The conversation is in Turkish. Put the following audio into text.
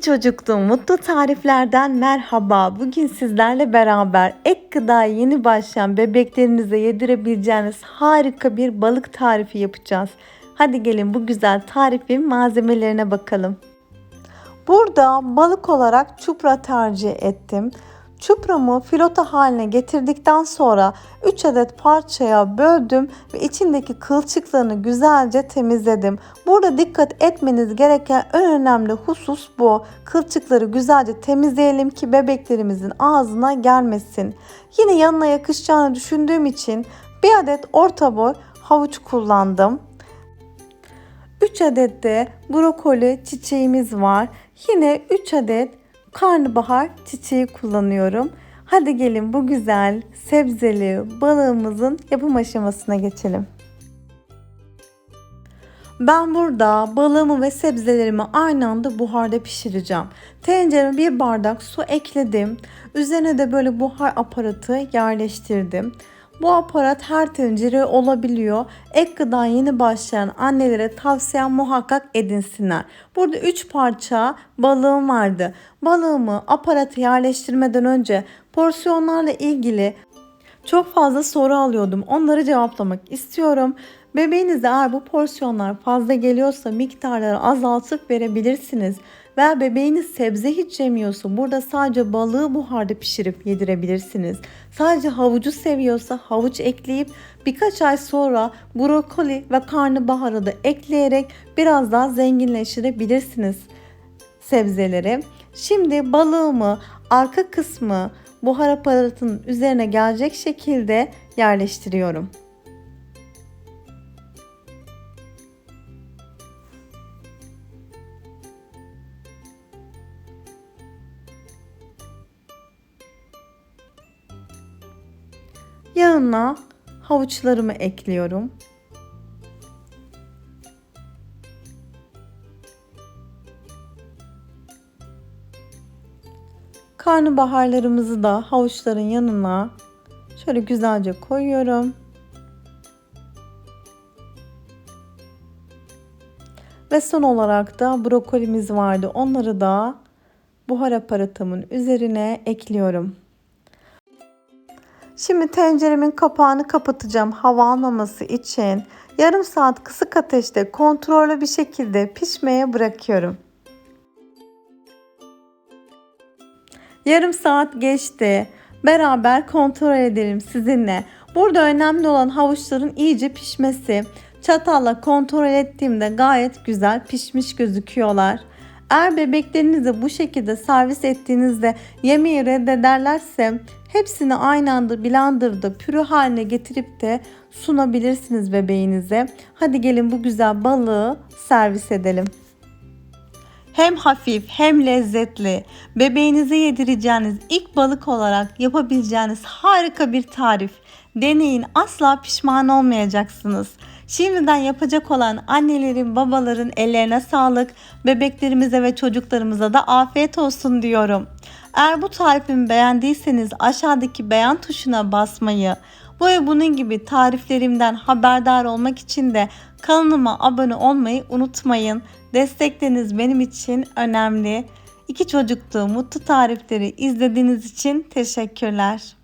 çocuklu mutlu tariflerden merhaba. Bugün sizlerle beraber ek gıda yeni başlayan bebeklerinize yedirebileceğiniz harika bir balık tarifi yapacağız. Hadi gelin bu güzel tarifin malzemelerine bakalım. Burada balık olarak çupra tercih ettim. Çupramı filota haline getirdikten sonra 3 adet parçaya böldüm ve içindeki kılçıklarını güzelce temizledim. Burada dikkat etmeniz gereken en önemli husus bu. Kılçıkları güzelce temizleyelim ki bebeklerimizin ağzına gelmesin. Yine yanına yakışacağını düşündüğüm için bir adet orta boy havuç kullandım. 3 adet de brokoli çiçeğimiz var. Yine 3 adet karnabahar çiçeği kullanıyorum. Hadi gelin bu güzel sebzeli balığımızın yapım aşamasına geçelim. Ben burada balığımı ve sebzelerimi aynı anda buharda pişireceğim. Tencereme bir bardak su ekledim. Üzerine de böyle buhar aparatı yerleştirdim. Bu aparat her tencere olabiliyor. Ek gıda yeni başlayan annelere tavsiyem muhakkak edinsinler. Burada 3 parça balığım vardı. Balığımı aparata yerleştirmeden önce porsiyonlarla ilgili çok fazla soru alıyordum. Onları cevaplamak istiyorum. Bebeğinize eğer bu porsiyonlar fazla geliyorsa miktarları azaltıp verebilirsiniz. Veya bebeğiniz sebze hiç yemiyorsa burada sadece balığı buharda pişirip yedirebilirsiniz. Sadece havucu seviyorsa havuç ekleyip birkaç ay sonra brokoli ve karnabaharı da ekleyerek biraz daha zenginleştirebilirsiniz sebzeleri. Şimdi balığımı arka kısmı buhar aparatının üzerine gelecek şekilde yerleştiriyorum. Yanına havuçlarımı ekliyorum. Karnabaharlarımızı da havuçların yanına şöyle güzelce koyuyorum. Ve son olarak da brokolimiz vardı. Onları da buhar aparatımın üzerine ekliyorum. Şimdi tenceremin kapağını kapatacağım hava almaması için. Yarım saat kısık ateşte kontrollü bir şekilde pişmeye bırakıyorum. Yarım saat geçti. Beraber kontrol edelim sizinle. Burada önemli olan havuçların iyice pişmesi. Çatalla kontrol ettiğimde gayet güzel pişmiş gözüküyorlar. Eğer bebeklerinizi bu şekilde servis ettiğinizde yemeği reddederlerse hepsini aynı anda blenderda pürü haline getirip de sunabilirsiniz bebeğinize. Hadi gelin bu güzel balığı servis edelim. Hem hafif hem lezzetli, bebeğinize yedireceğiniz ilk balık olarak yapabileceğiniz harika bir tarif. Deneyin asla pişman olmayacaksınız. Şimdiden yapacak olan annelerin, babaların ellerine sağlık, bebeklerimize ve çocuklarımıza da afiyet olsun diyorum. Eğer bu tarifimi beğendiyseniz aşağıdaki beğen tuşuna basmayı, bu ve bunun gibi tariflerimden haberdar olmak için de kanalıma abone olmayı unutmayın. Destekleriniz benim için önemli. İki çocuklu mutlu tarifleri izlediğiniz için teşekkürler.